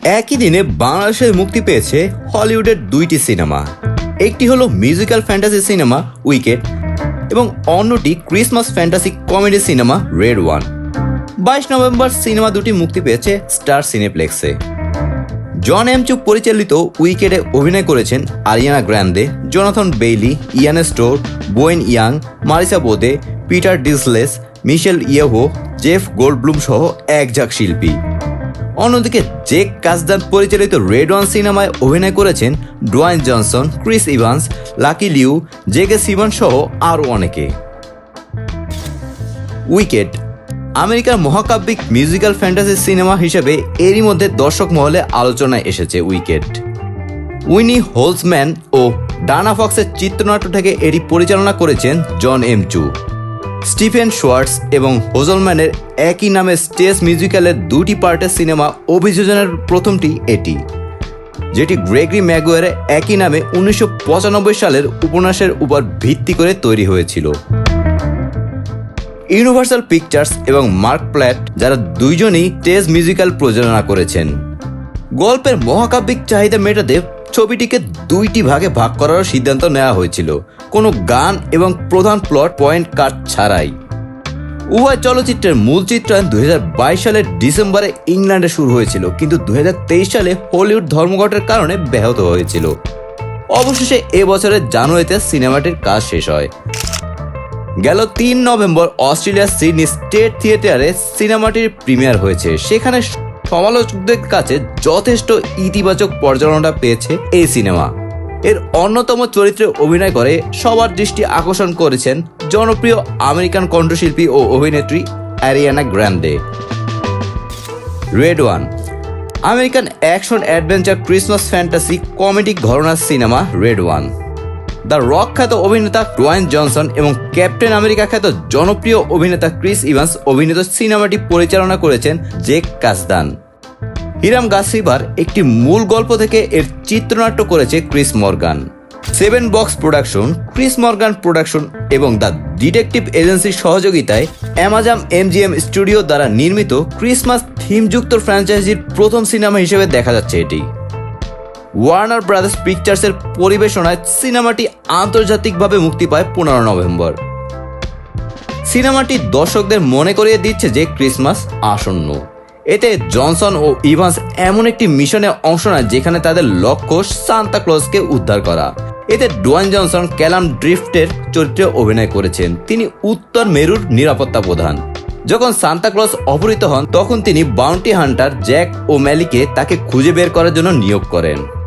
একই দিনে বাংলাদেশে মুক্তি পেয়েছে হলিউডের দুইটি সিনেমা। একটি হলো মিউজিক্যাল ফ্যান্টাসি সিনেমা উইকেট এবং অন্যটি Christmas fantasy comedy cinema Red One. বাইশ নভেম্বর সিনেমা দুটি মুক্তি পেয়েছে স্টার সিনেপ্লেক্সে। জন এমচুক পরিচালিত উইকেটে অভিনয় করেছেন Ariana Grande Jonathan Bailey, Ian Store, Bowen Yang, Marissa Bode, Peter Dinklage, Michelle Yeoh Jeff Goldblum সহ একঝাক শিল্পী। অন্যদিকে জেক কাজদান পরিচালিত রেড ওয়ান সিনেমায় অভিনয় করেছেন Dwayne Johnson, Chris Evans, Lucy Liu J K Simmons সহ আরও অনেকে। উইকেট, আমেরিকার মহাকাব্যিক মিউজিক্যাল ফ্যান্টাসি সিনেমা হিসেবে এরই মধ্যে দর্শক মহলে আলোচনায় এসেছে উইকেট। উইনি হোলসম্যান ও ডানা ফক্সের চিত্রনাট্য থেকে এটি পরিচালনা করেছেন জন এম চু স্টিফেন শোয়ার্টস এবং হোজলম্যানের একই নামে স্টেজ মিউজিক্যালের দুটি পার্টের সিনেমা অভিযোজনের প্রথমটি এটি, যেটি গ্রেগরি ম্যাগুয়ারে একই নামে উনিশশো পঁচানব্বই সালের উপন্যাসের উপর ভিত্তি করে তৈরি হয়েছিল। ইউনিভার্সাল পিকচার্স এবং মার্ক প্ল্যাট যারা দুইজনই স্টেজ মিউজিক্যাল প্রযোজনা করেছেন। গল্পের মহাকাব্যিক চাহিদা মেটাতে ছবিটিকে দুইটি ভাগে ভাগ করার সিদ্ধান্ত নেওয়া হয়েছিল। কোনো গান এবং প্রধান প্লট পয়েন্ট কাট ছাড়াই। উভয় চলচ্চিত্রের মূল চিত্রায়ন দুই সালের ডিসেম্বরে ইংল্যান্ডে শুরু হয়েছিল, কিন্তু দুই হাজার তেইশ সালে হলিউড ধর্মঘটের কারণে ব্যাহত হয়েছিল। অবশেষে এ বছরের জানুয়ারিতে সিনেমাটির কাজ শেষ হয়। গেল তিন নভেম্বর অস্ট্রেলিয়ার সিডনি স্টেট থিয়েটারে সিনেমাটির প্রিমিয়ার হয়েছে। সেখানে সমালোচকদের কাছে যথেষ্ট ইতিবাচক পর্যালোচনা পেয়েছে এই সিনেমা। এর অন্যতম চরিত্রে অভিনয় করে সবার দৃষ্টি আকর্ষণ করেছেন জনপ্রিয় আমেরিকান কণ্ঠশিল্পী ও অভিনেত্রী Ariana Grande. Red One American action adventure Christmas fantasy comedy ঘরনার cinema Red One the Rock খ্যাত অভিনেতা ডোয়াইন জনসন এবং ক্যাপ্টেন আমেরিকা খ্যাত জনপ্রিয় অভিনেতা ক্রিস ইভান্স অভিনীত সিনেমাটি পরিচালনা করেছেন জেক কাসদান। হিরাম গাসিবার একটি মূল গল্প থেকে এর চিত্রনাট্য করেছে Chris Morgan. Seven Bucks production, Chris Morgan production এবং দ্য ডিটেকটিভ এজেন্সির সহযোগিতায় অ্যামাজাম এমজিএম স্টুডিও দ্বারা নির্মিত ক্রিসমাস থিমযুক্ত ফ্র্যাঞ্চাইজির প্রথম সিনেমা হিসেবে দেখা যাচ্ছে এটি। ওয়ার্নার ব্রাদার্স পিকচার্সের পরিবেশনায় সিনেমাটি আন্তর্জাতিকভাবে মুক্তি পায় পনেরো নভেম্বর। সিনেমাটি দর্শকদের মনে করিয়ে দিচ্ছে যে ক্রিসমাস আসন্ন। এতে জনসন ও ইভান্স এমন একটি মিশনে অংশ নেয় যেখানে তাদের লক্ষ্য সান্তা ক্লজকে উদ্ধার করা। এতে ডোয়ান জনসন ক্যালাম ড্রিফটের চরিত্রে অভিনয় করেছেন। তিনি উত্তর মেরুর নিরাপত্তা প্রধান। যখন সান্তা ক্লজ অপহৃত হন, তখন তিনি বাউন্টি হান্টার জ্যাক ও ম্যালিকে তাকে খুঁজে বের করার জন্য নিয়োগ করেন।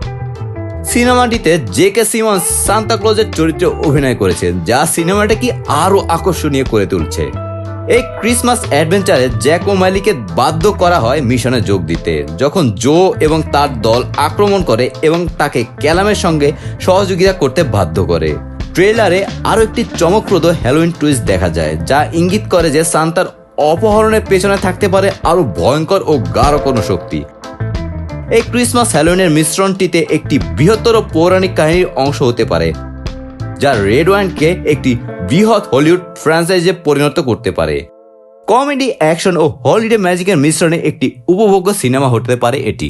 সিনেমাটিতে জে কে সিমন সান্তা ক্লজের চরিত্রে অভিনয় করেছেন যা সিনেমাটাকে আরও আকর্ষণীয় করে তুলছে। এই ক্রিসমাস অ্যাডভেঞ্চারে জ্যাক ও মালিকে বাধ্য করা হয় মিশনে যোগ দিতে। যখন জো এবং তার দল আক্রমণ করে এবং তাকে ক্যালামের সঙ্গে সহযোগিতা করতে বাধ্য করে। ট্রেলারে আরও একটি চমকপ্রদ হ্যালোইন টুইস্ট দেখা যায়, যা ইঙ্গিত করে যে সান্তার অপহরণের পেছনে থাকতে পারে আরও ভয়ঙ্কর ও গাঢ় কোনো শক্তি। এই ক্রিসমাস হ্যালোইনের মিশ্রণটিতে একটি বৃহত্তর পৌরাণিক কাহিনীর অংশ হতে পারে, যা রেড ওয়াইনকে একটি বৃহৎ হলিউড ফ্র্যাঞ্চাইজে পরিণত করতে পারে। কমেডি, অ্যাকশন ও হলিডে ম্যাজিকের মিশ্রণে একটি উপভোগ্য সিনেমা হতে পারে এটি।